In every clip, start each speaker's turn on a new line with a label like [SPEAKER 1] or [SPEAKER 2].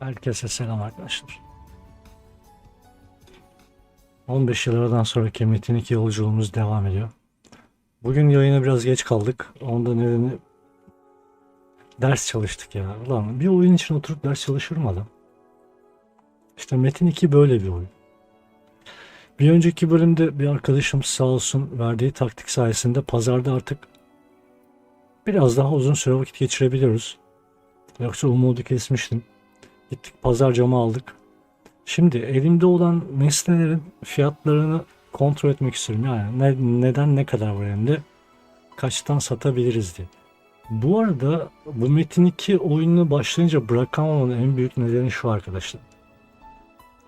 [SPEAKER 1] Herkese selam arkadaşlar. 15 yıl aradan sonraki Metin 2 yolculuğumuz devam ediyor. Bugün yayına biraz geç kaldık. Ondan nedeni ders çalıştık ya. Ulan bir oyun için oturup ders çalışır mı adam? İşte Metin 2 böyle bir oyun. Bir önceki bölümde bir arkadaşım sağ olsun verdiği taktik sayesinde pazarda artık biraz daha uzun süre vakit geçirebiliyoruz. Yoksa umudu kesmiştim. Gittik pazar camı aldık. Şimdi elimde olan nesnelerin fiyatlarını kontrol etmek istiyorum. Yani ne- neden ne kadar var elimde? Kaçtan satabiliriz diye. Bu arada bu Metin 2 oyununu başlayınca bırakamamın en büyük nedeni şu arkadaşlar.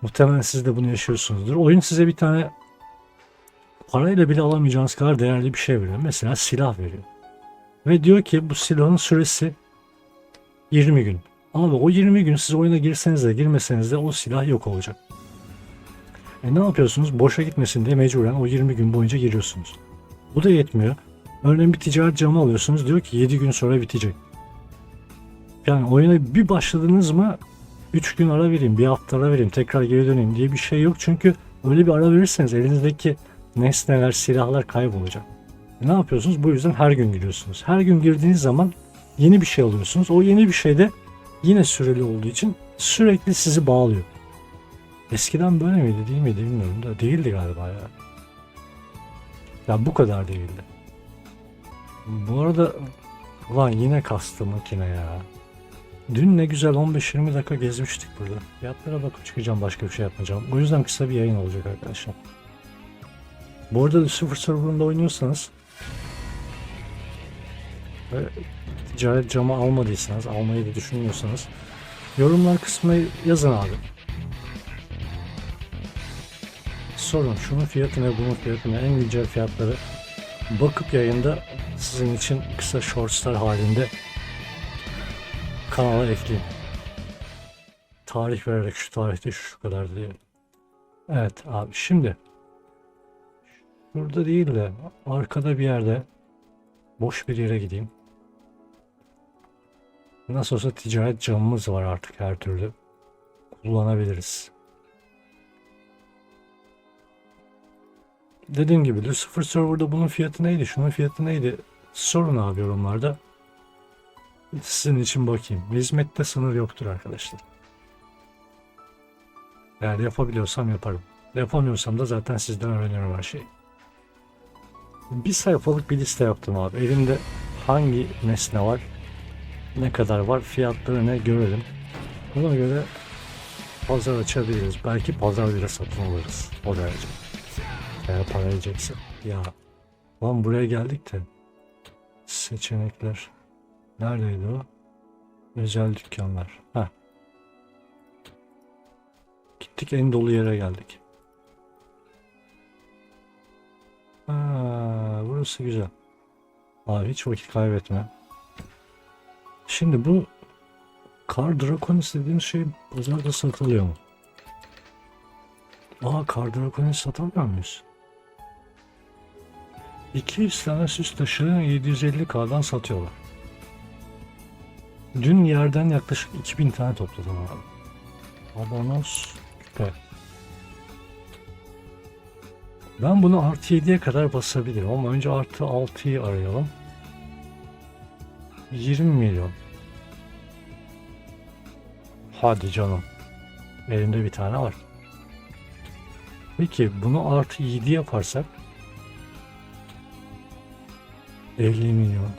[SPEAKER 1] Muhtemelen siz de bunu yaşıyorsunuzdur. Oyun size bir tane parayla bile alamayacağınız kadar değerli bir şey veriyor. Mesela silah veriyor. Ve diyor ki bu silahın süresi 20 gün. Abi o 20 gün siz oyuna girseniz de girmeseniz de o silah yok olacak. E ne yapıyorsunuz? Boşa gitmesin diye mecburen o 20 gün boyunca giriyorsunuz. Bu da yetmiyor. Örneğin bir ticaret camı alıyorsunuz. Diyor ki 7 gün sonra bitecek. Yani oyuna bir başladınız mı 3 gün ara vereyim, bir hafta ara vereyim, tekrar geri döneyim diye bir şey yok. Çünkü öyle bir ara verirseniz elinizdeki nesneler, silahlar kaybolacak. E ne yapıyorsunuz? Bu yüzden her gün giriyorsunuz. Her gün girdiğiniz zaman yeni bir şey alıyorsunuz. O yeni bir şey de yine süreli olduğu için sürekli sizi bağlıyor. Eskiden böyle miydi değil miydi bilmiyorum da değildi galiba ya. Ya bu kadar değildi. Bu arada ulan yine kastı makine ya. Dün ne güzel 15-20 dakika gezmiştik burada. Fiyatlara bakıp çıkacağım başka bir şey yapmayacağım. O yüzden kısa bir yayın olacak arkadaşlar. Bu arada sıfır serverında oynuyorsanız ve ticaret camı almadıysanız, almayı da düşünmüyorsanız yorumlar kısmına yazın abi. Sorun şunun fiyatı ne, bunun fiyatı ne, en güncel fiyatları bakıp yayında sizin için kısa shortslar halinde kanala ekleyeyim. Tarih vererek şu tarihte şu kadar diye. Evet abi şimdi Burada değil de arkada bir yerde boş bir yere gideyim. Nasıl olsa ticaret camımız var artık her türlü. Kullanabiliriz. Dediğim gibi Lucifer Server'da bunun fiyatı neydi, şunun fiyatı neydi? Sorun abi yorumlarda. Sizin için bakayım. Hizmette sınır yoktur arkadaşlar. Eğer yapabiliyorsam yaparım. Yapamıyorsam da zaten sizden öğreniyorum her şeyi. Bir sayfalık bir liste yaptım abi. Elimde hangi nesne var, ne kadar var, fiyatları ne görelim. Buna göre pazar açabiliriz. Belki pazar bile satın alırız. O derece. Eğer para edecekse. Ya lan buraya geldik de seçenekler neredeydi o? Özel dükkanlar. Ha. Gittik en dolu yere geldik. Ha, burası güzel. Abi hiç vakit kaybetme. Şimdi bu Kar Draconis dediğimiz şey pazarda satılıyor mu? Aa Kar Draconis satamıyor muyuz? 200 tane süs taşı 750k'dan satıyorlar. Dün yerden yaklaşık 2000 tane topladım abi. Abonos küpe. Ben bunu artı 7'ye kadar basabilirim ama önce artı 6'yı arayalım. 20 milyon. Hadi canım. Elimde bir tane var. Peki bunu artı 7 yaparsak 50 milyon.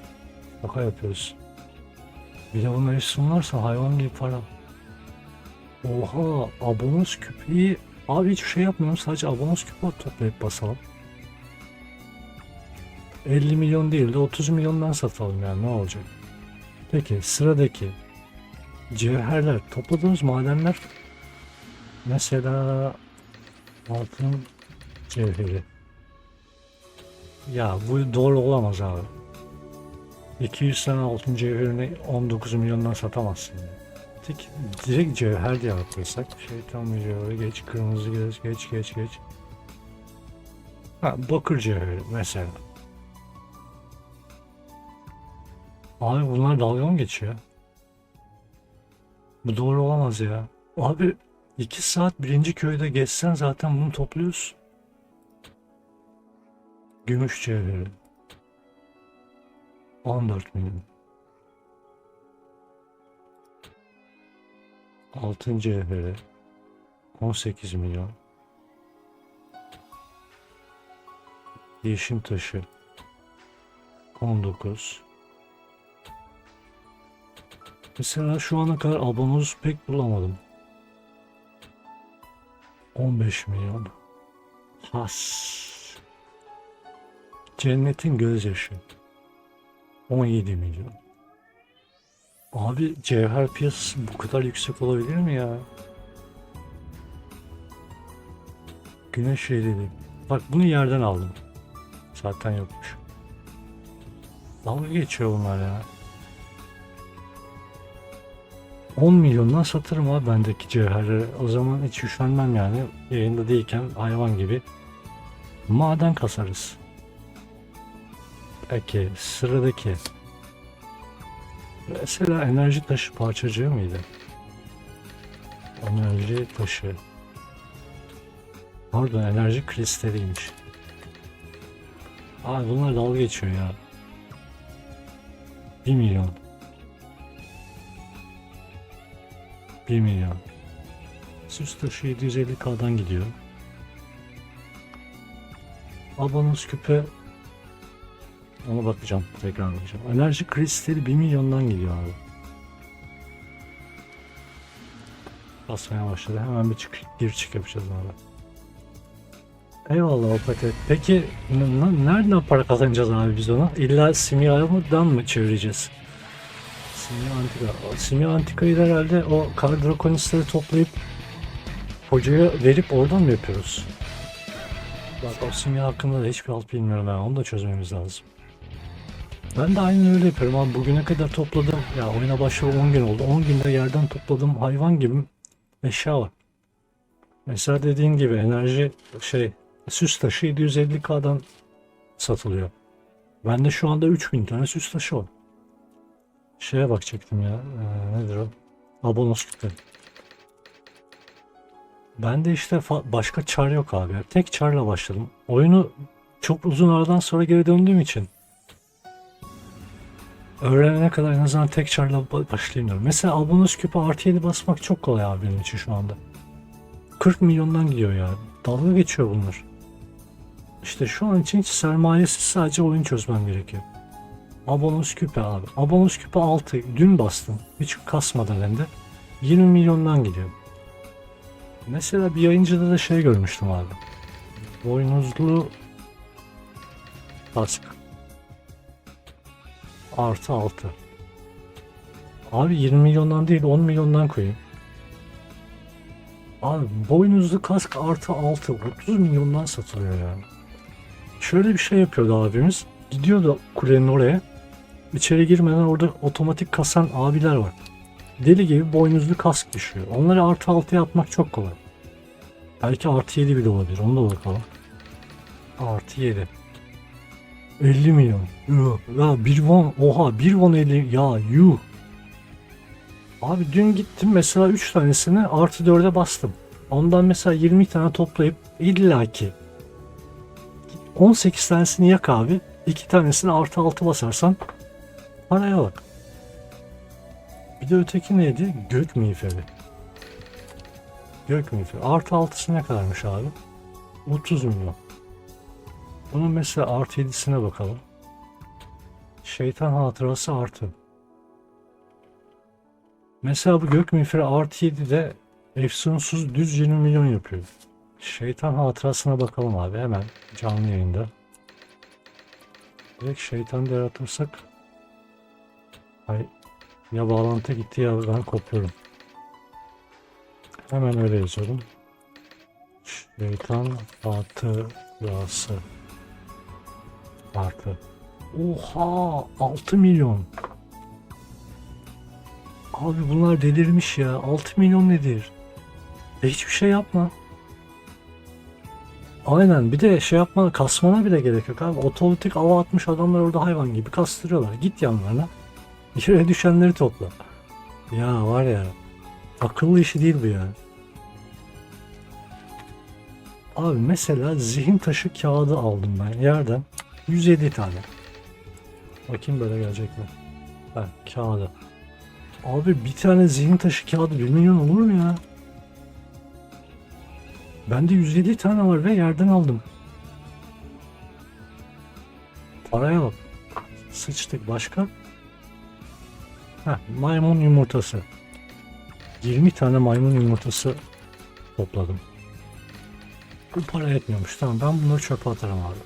[SPEAKER 1] Şaka yapıyoruz. Bir de bunun hepsi varsa hayvan gibi para. Oha abonos küpeyi Abi hiçbir şey yapmıyorum. Sadece abonos küpe toplayıp basalım. 50 milyon değil de 30 milyondan satalım yani ne olacak? Peki sıradaki cevherler topladığımız madenler mesela altın cevheri. Ya bu doğru olamaz abi. 200 tane altın cevherini 19 milyondan satamazsın. Yani. Tek direkt cevher diye yaparsak şeytan cevheri geç kırmızı geç geç geç geç. Ha bakır cevheri mesela. Abi bunlar dalga mı geçiyor? Bu doğru olamaz ya. Abi 2 saat birinci köyde geçsen zaten bunu topluyorsun. Gümüş cevheri. 14 milyon. Altın cevheri. 18 milyon. Yeşim taşı. 19. Mesela şu ana kadar abonoz pek bulamadım. 15 milyon. Has. Cennetin gözyaşı. 17 milyon. Abi cevher piyasası bu kadar yüksek olabilir mi ya? Güneş redili. Bak bunu yerden aldım. Zaten yokmuş. Dalga geçiyor bunlar ya. 10 milyondan satırım abi bendeki cevherleri. O zaman hiç üşenmem yani. Yayında değilken hayvan gibi. Maden kasarız. Peki sıradaki. Mesela enerji taşı parçacığı mıydı? Enerji taşı. Pardon enerji kristaliymiş. Abi bunlar dalga geçiyor ya. 1 milyon. 1 milyon. Süs taşı 750k'dan gidiyor. Abonos küpe ona bakacağım. Tekrar bakacağım. Enerji kristali 1 milyondan gidiyor abi. Basmaya başladı. Hemen bir çık, gir çık yapacağız abi. Eyvallah o paket. Peki nereden para kazanacağız abi biz ona? İlla simyadan mı çevireceğiz? Simya Antika. Simya Antika'yı da herhalde o kar drakonistleri toplayıp hocaya verip oradan mı yapıyoruz? Bak o simya hakkında da hiçbir alt bilmiyorum ben. Onu da çözmemiz lazım. Ben de aynen öyle yapıyorum abi. Bugüne kadar topladım. Ya oyuna başlayalı 10 gün oldu. 10 günde yerden topladığım hayvan gibi eşya var. Mesela dediğin gibi enerji şey süs taşı 750k'dan satılıyor. Bende şu anda 3000 tane süs taşı var. Şeye bakacaktım ya. Ee, nedir o? Abonos küpe. Bende işte fa- başka çar yok abi. Tek çarla başladım. Oyunu çok uzun aradan sonra geri döndüğüm için öğrenene kadar en azından tek çarla ba- başlayayım diyorum. Mesela abonos küpe artı 7 basmak çok kolay abi benim için şu anda. 40 milyondan gidiyor ya. Dalga geçiyor bunlar. İşte şu an için hiç sermayesiz sadece oyun çözmem gerekiyor. Abonos küpe abi. Abonos küpe 6. Dün bastım. Hiç kasmadan hem de. 20 milyondan gidiyor. Mesela bir yayıncıda da şey görmüştüm abi. Boynuzlu kask. Artı 6. Abi 20 milyondan değil 10 milyondan koyayım. Abi boynuzlu kask artı 6 30 milyondan satılıyor yani. Şöyle bir şey yapıyordu abimiz. Gidiyordu kulenin oraya. İçeri girmeden orada otomatik kasan abiler var. Deli gibi boynuzlu kask düşüyor. Onları artı 6 yapmak çok kolay. Belki artı 7 bile olabilir. Onu da bakalım. Artı 7. 50 milyon. Ya bir won. Oha bir won 50. Ya yuh. Abi dün gittim mesela 3 tanesini artı 4'e bastım. Ondan mesela 20 tane toplayıp illaki 18 tanesini yak abi. 2 tanesini artı 6 basarsan paraya bak. Bir de öteki neydi? Gök miğferi. Gök miğferi. Artı 6'sı ne kadarmış abi? 30 milyon. Bunun mesela artı 7'sine bakalım. Şeytan hatırası artı. Mesela bu gök miğferi artı 7'de efsunsuz düz 20 milyon yapıyor. Şeytan hatırasına bakalım abi hemen canlı yayında. Direkt şeytan da yaratırsak Ay ya bağlantı gitti ya ben kopuyorum. Hemen öyle yazıyorum. Şeytan hatırası artı. Oha 6 milyon. Abi bunlar delirmiş ya. 6 milyon nedir? E hiçbir şey yapma. Aynen bir de şey yapmana kasmana bile gerek yok abi. Otomatik ava atmış adamlar orada hayvan gibi kastırıyorlar. Git yanlarına. Yere düşenleri topla. Ya var ya. Akıllı işi değil bu ya. Abi mesela zihin taşı kağıdı aldım ben yerden. 107 tane. Bakayım böyle gelecek mi? Ha kağıdı. Abi bir tane zihin taşı kağıdı 1 milyon olur mu ya? Bende 107 tane var ve yerden aldım. Paraya bak. Sıçtık başka. Heh, maymun yumurtası. 20 tane maymun yumurtası topladım. Bu para etmiyormuş. Tamam ben bunları çöpe atarım abi.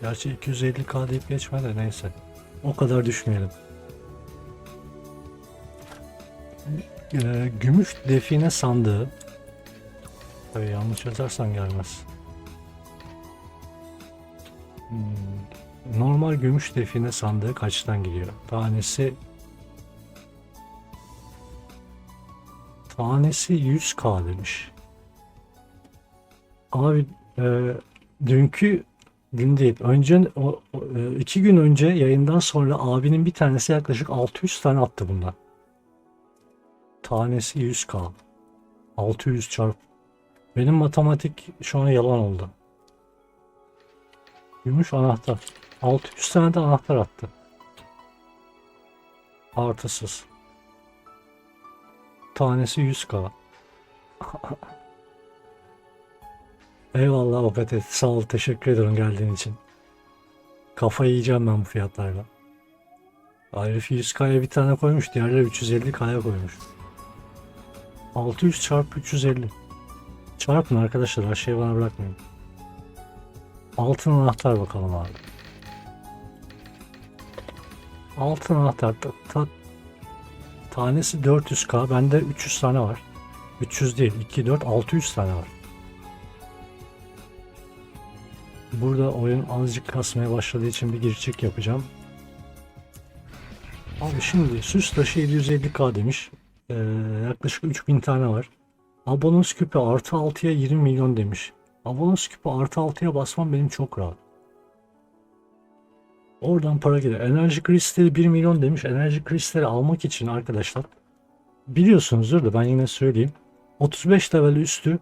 [SPEAKER 1] Gerçi 250k deyip geçme de neyse. O kadar düşmeyelim. Ee, gümüş define sandığı. Tabii yanlış yazarsan gelmez. Hmm, Normal gümüş define sandığı kaçtan gidiyor? Tanesi Tanesi 100k demiş. Abi e, dünkü gün değil. Önce o, e, iki gün önce yayından sonra abinin bir tanesi yaklaşık 600 tane attı bundan. Tanesi 100k. 600 çarp. Benim matematik şu an yalan oldu. Gümüş anahtar. 600 tane de anahtar attı. Artısız. Tanesi 100k. Eyvallah Okatet. Sağ ol. Teşekkür ederim geldiğin için. Kafayı yiyeceğim ben bu fiyatlarla. Arif 100k'ya bir tane koymuş. Diğerleri 350k'ya koymuş. 600 çarpı 350. Çarpın arkadaşlar. Her şeyi bana bırakmayın. Altın anahtar bakalım abi. Altın anahtar. Ta, ta- tanesi 400k. Bende 300 tane var. 300 değil. 2, 4, 600 tane var. Burada oyun azıcık kasmaya başladığı için bir giriş çık yapacağım. Abi şimdi süs taşı 750k demiş. Ee, yaklaşık 3000 tane var. Abonos küpü artı 6'ya 20 milyon demiş. Abonos küpü artı 6'ya basmam benim çok rahat. Oradan para gelir. Enerji kristali 1 milyon demiş. Enerji kristali almak için arkadaşlar biliyorsunuzdur da ben yine söyleyeyim. 35 level üstü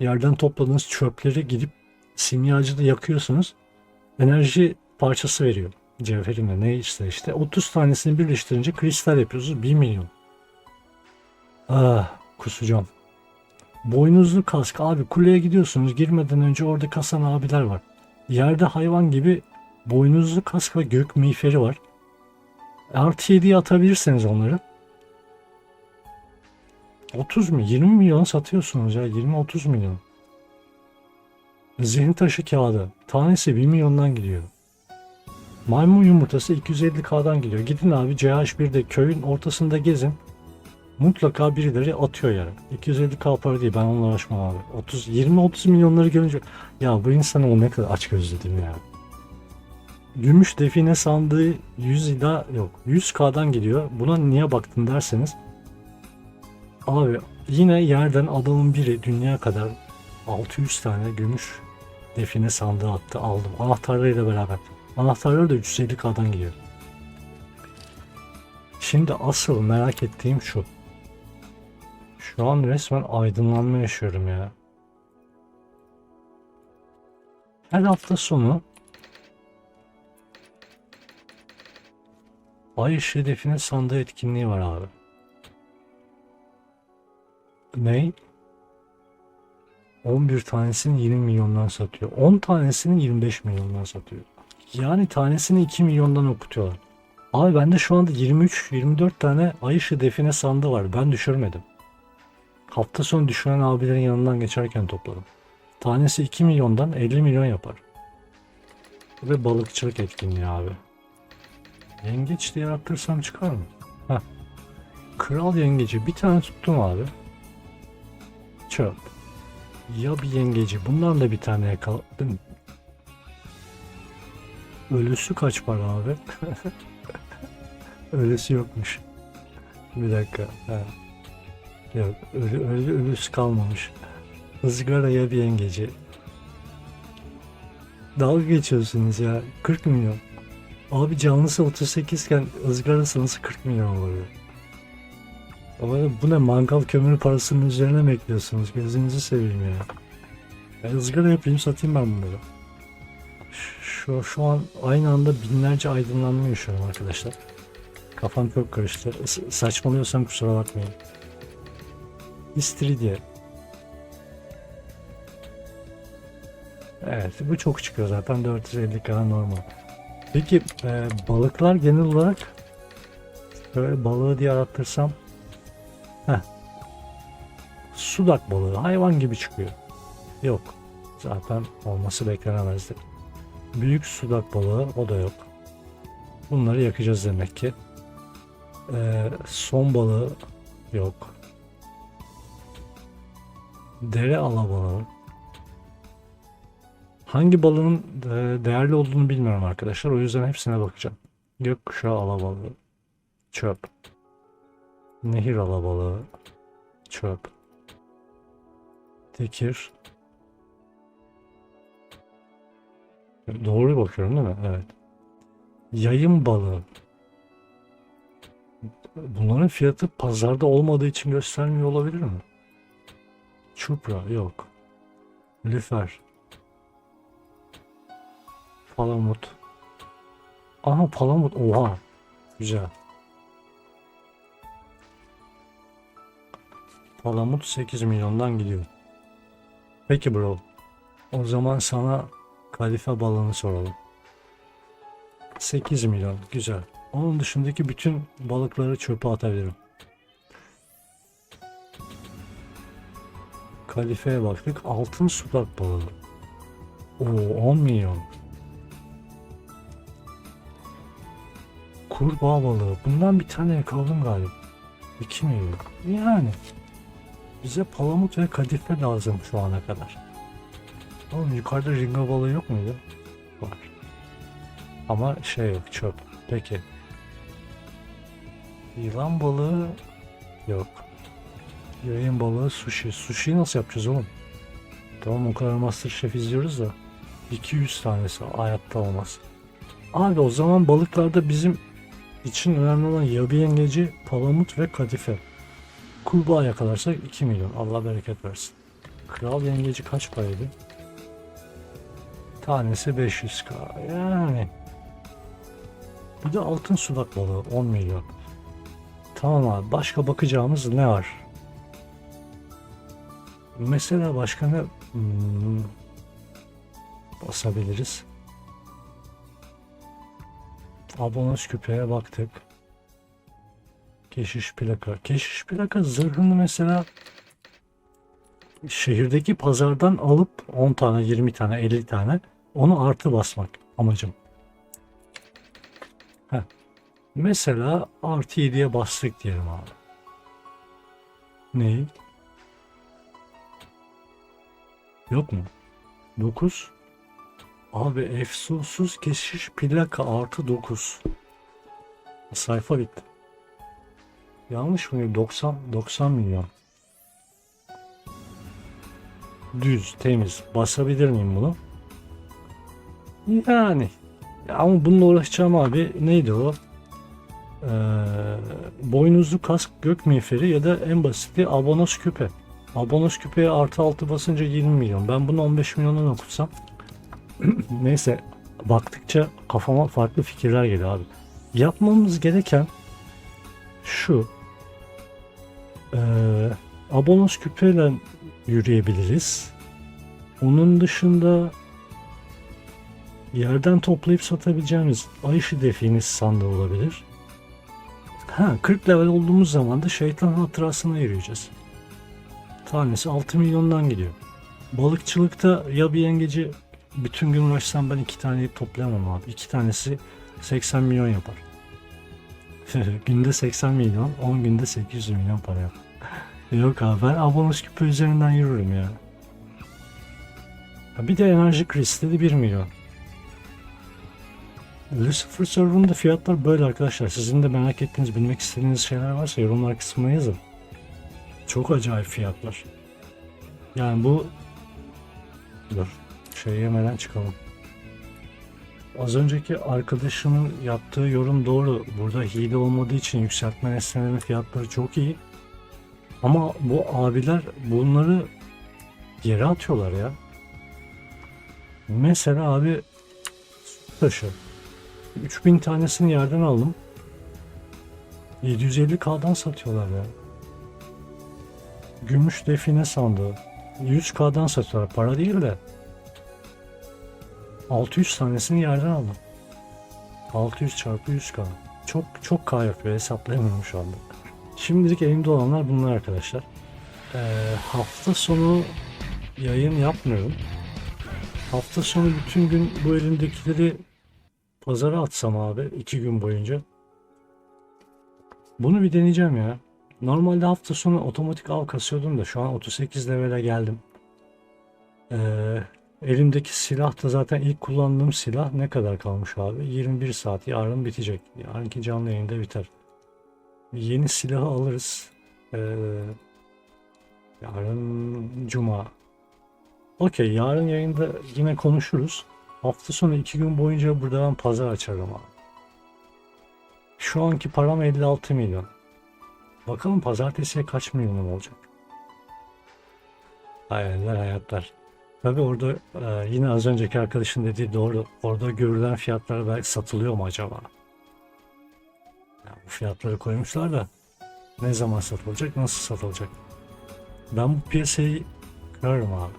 [SPEAKER 1] yerden topladığınız çöpleri gidip simyacıda yakıyorsunuz. Enerji parçası veriyor. Cevherimle ne işte işte 30 tanesini birleştirince kristal yapıyorsunuz 1 milyon. Ah kusacağım. Boynuzlu kask abi kuleye gidiyorsunuz girmeden önce orada kasan abiler var. Yerde hayvan gibi boynuzlu kask ve gök miğferi var. Artı 7'ye atabilirseniz onları. 30 mu? 20 milyon satıyorsunuz ya. 20-30 milyon. Zihin taşı kağıdı. Tanesi 1 milyondan gidiyor. Maymun yumurtası 250k'dan gidiyor. Gidin abi CH1'de köyün ortasında gezin. Mutlaka birileri atıyor yere. 250k para değil ben onunla uğraşmam abi. 30 20-30 milyonları görünce ya bu insanı o ne kadar aç gözledim ya. Gümüş define sandığı 100 ila yok 100k'dan gidiyor. Buna niye baktın derseniz abi yine yerden adamın biri dünya kadar 600 tane gümüş define sandığı attı aldım. Anahtarlarıyla beraber. Anahtarları da 350k'dan gidiyor. Şimdi asıl merak ettiğim şu. Şu an resmen aydınlanma yaşıyorum ya. Her hafta sonu Ay define sandığı etkinliği var abi. Ney? 11 tanesini 20 milyondan satıyor. 10 tanesini 25 milyondan satıyor. Yani tanesini 2 milyondan okutuyorlar. Abi bende şu anda 23-24 tane ay ışığı define sandığı var. Ben düşürmedim. Hafta sonu düşüren abilerin yanından geçerken topladım. Tanesi 2 milyondan 50 milyon yapar. Ve balıkçılık etkinliği abi. Yengeç diye arttırsam çıkar mı? Heh. Kral yengeci bir tane tuttum abi. Çöp. Ya bir yengeci bundan da bir tane yakaladım. Ölüsü kaç para abi? Ölüsü yokmuş. Bir dakika. Ha. Yok ölü, ölü, ölüsü kalmamış. Izgaraya bir yengeci. Dalga geçiyorsunuz ya. 40 milyon. Abi canlısı 38 iken ızgarası nasıl 40 milyon oluyor? Ama bu ne mangal kömürü parasının üzerine mi ekliyorsunuz? Gözünüzü seveyim ya. Ben ızgara yapayım satayım ben bunları. Şu, şu an aynı anda binlerce aydınlanma yaşıyorum arkadaşlar. Kafam çok karıştı. S- saçmalıyorsam kusura bakmayın. İstiridye. Evet bu çok çıkıyor zaten 450 kadar normal. Peki e, balıklar genel olarak böyle balığı diye arattırsam Heh. Sudak balığı hayvan gibi çıkıyor. Yok. Zaten olması beklenemezdi. Büyük sudak balığı o da yok. Bunları yakacağız demek ki. Ee, son balığı yok. Dere alabalığı. Hangi balığın e, değerli olduğunu bilmiyorum arkadaşlar. O yüzden hepsine bakacağım. Gökkuşağı alabalığı. Çöp. Nehir alabalığı. Çöp. Tekir. Doğru bakıyorum değil mi? Evet. Yayın balığı. Bunların fiyatı pazarda olmadığı için göstermiyor olabilir mi? Çupra yok. Lüfer. Palamut. Aha palamut. Oha. Güzel. Palamut 8 milyondan gidiyor. Peki bro. O zaman sana kalife balığını soralım. 8 milyon. Güzel. Onun dışındaki bütün balıkları çöpe atabilirim. Kalifeye baktık. Altın sudak balığı. Oo 10 milyon. Kurbağa balığı. Bundan bir tane yakaladım galiba. 2 milyon. Yani. Bize palamut ve kadife lazım şu ana kadar. Oğlum yukarıda ringo balığı yok muydu? Var. Ama şey yok çöp. Peki. Yılan balığı yok. Yayın balığı sushi. Sushi'yi nasıl yapacağız oğlum? Tamam o kadar Masterchef izliyoruz da 200 tanesi hayatta olmaz. Abi o zaman balıklarda bizim için önemli olan yabi yengeci, palamut ve kadife. Kurbağa yakalarsak 2 milyon. Allah bereket versin. Kral yengeci kaç paraydı? Tanesi 500k. Yani. Bir de altın sudak balığı 10 milyon. Tamam abi. Başka bakacağımız ne var? Mesela başka ne hmm, basabiliriz? Abonos küpeye baktık. Keşiş plaka. Keşiş plaka zırhını mesela şehirdeki pazardan alıp 10 tane, 20 tane, 50 tane onu artı basmak amacım. Heh. Mesela artı 7'ye bastık diyelim abi. Neyi? Yok mu? 9. Abi efsunsuz keşiş plaka artı 9. Sayfa bitti. Yanlış mı? 90 90 milyon. Düz, temiz. Basabilir miyim bunu? Yani. Ya ama bununla uğraşacağım abi. Neydi o? Ee, boynuzlu kask gök miğferi ya da en basiti abonos küpe. Abonos küpeye artı altı basınca 20 milyon. Ben bunu 15 milyondan okutsam. Neyse. Baktıkça kafama farklı fikirler geliyor abi. Yapmamız gereken şu. Ee, abonos küpeyle yürüyebiliriz. Onun dışında yerden toplayıp satabileceğimiz ay ışığı definiz sandığı olabilir. Ha 40 level olduğumuz zaman da şeytan hatırasına yürüyeceğiz. Tanesi 6 milyondan gidiyor. Balıkçılıkta ya bir yengeci bütün gün uğraşsam ben iki taneyi toplayamam abi. İki tanesi 80 milyon yapar. günde 80 milyon, 10 günde 800 milyon para yapar. Yok abi ben abonos küpe üzerinden yürürüm ya. Ha, Bir de enerji kristali 1 milyon. Lucifer server'ında fiyatlar böyle arkadaşlar. Sizin de merak ettiğiniz, bilmek istediğiniz şeyler varsa yorumlar kısmına yazın. Çok acayip fiyatlar. Yani bu... Dur. Şey yemeden çıkalım. Az önceki arkadaşımın yaptığı yorum doğru. Burada hile olmadığı için yükseltme nesnelerinin fiyatları çok iyi. Ama bu abiler bunları yere atıyorlar ya. Mesela abi taşı. 3000 tanesini yerden aldım. 750k'dan satıyorlar ya. Gümüş define sandığı. 100k'dan satıyorlar. Para değil de. 600 tanesini yerden aldım. 600 çarpı 100k. Çok çok k yapıyor hesaplayamıyorum şu anda. Şimdilik elimde olanlar bunlar arkadaşlar. Ee, hafta sonu yayın yapmıyorum. Hafta sonu bütün gün bu elimdekileri pazara atsam abi iki gün boyunca. Bunu bir deneyeceğim ya. Normalde hafta sonu otomatik av kasıyordum da şu an 38 level'e geldim. Ee, elimdeki silah da zaten ilk kullandığım silah ne kadar kalmış abi? 21 saat yarın bitecek. Yarınki canlı yayında biter. Yeni silahı alırız. Ee, yarın cuma. Okey yarın yayında yine konuşuruz. Hafta sonu iki gün boyunca burada ben pazar açarım abi. Şu anki param 56 milyon. Bakalım pazartesiye kaç milyonum olacak. Hayaller hayatlar. Tabi orada e, yine az önceki arkadaşın dediği doğru. Orada görülen fiyatlar belki satılıyor mu acaba? Ya bu fiyatları koymuşlar da ne zaman satılacak, nasıl satılacak? Ben bu piyasayı kırarım abi.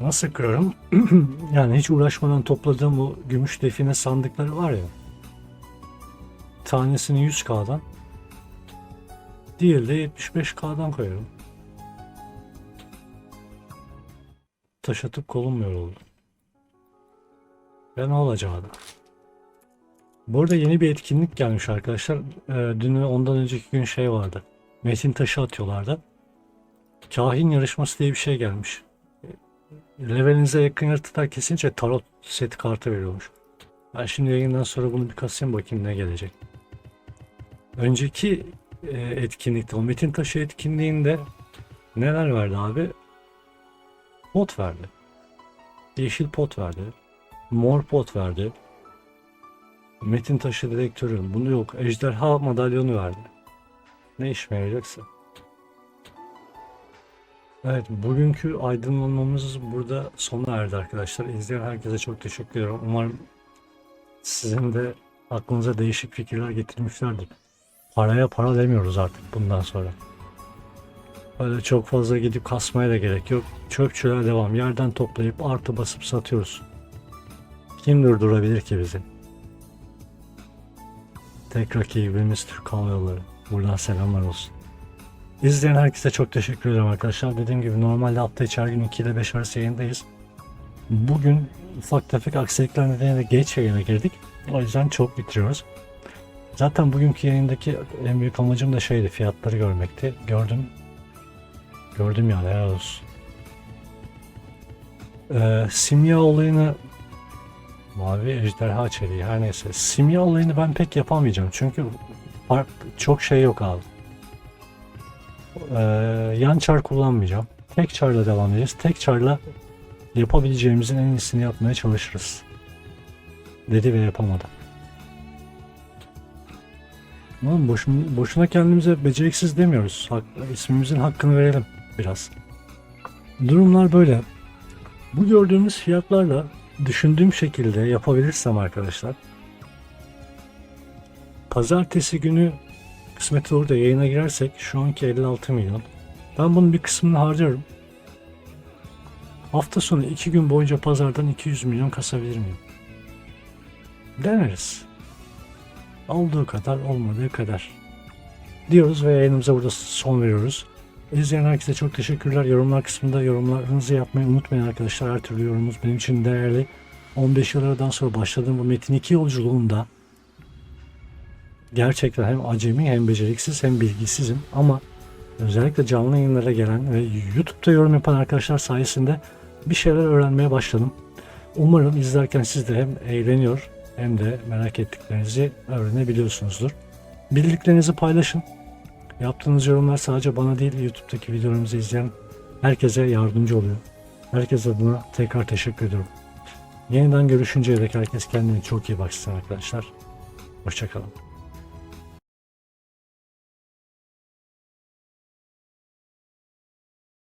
[SPEAKER 1] Nasıl kırarım? yani hiç uğraşmadan topladığım bu gümüş define sandıkları var ya. Tanesini 100k'dan diğeri de 75k'dan koyarım. Taş atıp kolum yoruldu. Ve ne olacağı da. Bu arada yeni bir etkinlik gelmiş arkadaşlar. Ee, dün ve ondan önceki gün şey vardı. Metin taşı atıyorlardı. Kahin yarışması diye bir şey gelmiş. Levelinize yakın yaratıklar kesince tarot seti kartı veriyormuş. Ben şimdi yayından sonra bunu bir kasayım bakayım ne gelecek. Önceki e, etkinlikte, o Metin Taşı etkinliğinde neler verdi abi? Pot verdi. Yeşil pot verdi. Mor pot verdi. Metin Taşı direktörü. Bunu yok. Ejderha madalyonu verdi. Ne işime yarayacaksa. Evet, bugünkü aydınlanmamız burada sona erdi arkadaşlar. İzleyen herkese çok teşekkür ederim. Umarım sizin de aklınıza değişik fikirler getirmişlerdir. Paraya para demiyoruz artık bundan sonra. Öyle çok fazla gidip kasmaya da gerek yok. Çöpçülere devam. Yerden toplayıp artı basıp satıyoruz. Kim durdurabilir ki bizi? Tek rakibimiz Türk Hava Yolları. Buradan selamlar olsun. İzleyen herkese çok teşekkür ederim arkadaşlar. Dediğim gibi normalde hafta içi her gün 2 ile 5 arası yayındayız. Bugün ufak tefek aksilikler nedeniyle geç yayına girdik. O yüzden çok bitiriyoruz. Zaten bugünkü yayındaki en büyük amacım da şeydi fiyatları görmekti. Gördüm. Gördüm yani helal olsun. Ee, simya olayını Mavi ejderha çeliği her neyse. Simya olayını ben pek yapamayacağım. Çünkü çok şey yok abi. Ee, yan çar kullanmayacağım. Tek çarla devam edeceğiz. Tek çarla yapabileceğimizin en iyisini yapmaya çalışırız. Dedi ve yapamadı. Oğlum boşuna, boşuna kendimize beceriksiz demiyoruz. Hak, ismimizin hakkını verelim biraz. Durumlar böyle. Bu gördüğümüz fiyatlarla düşündüğüm şekilde yapabilirsem arkadaşlar pazartesi günü kısmet olur da yayına girersek şu anki 56 milyon ben bunun bir kısmını harcarım hafta sonu 2 gün boyunca pazardan 200 milyon kasabilir miyim? Deneriz. Olduğu kadar olmadığı kadar diyoruz ve yayınımıza burada son veriyoruz. İzleyen herkese çok teşekkürler. Yorumlar kısmında yorumlarınızı yapmayı unutmayın arkadaşlar. Her türlü yorumunuz benim için değerli. 15 yıllardan sonra başladığım bu Metin 2 yolculuğunda gerçekten hem acemi hem beceriksiz hem bilgisizim ama özellikle canlı yayınlara gelen ve YouTube'da yorum yapan arkadaşlar sayesinde bir şeyler öğrenmeye başladım. Umarım izlerken siz de hem eğleniyor hem de merak ettiklerinizi öğrenebiliyorsunuzdur. Bildiklerinizi paylaşın. Yaptığınız yorumlar sadece bana değil YouTube'daki videolarımızı izleyen herkese yardımcı oluyor. Herkese adına tekrar teşekkür ediyorum. Yeniden görüşünceye dek herkes kendine çok iyi baksın arkadaşlar. Hoşçakalın.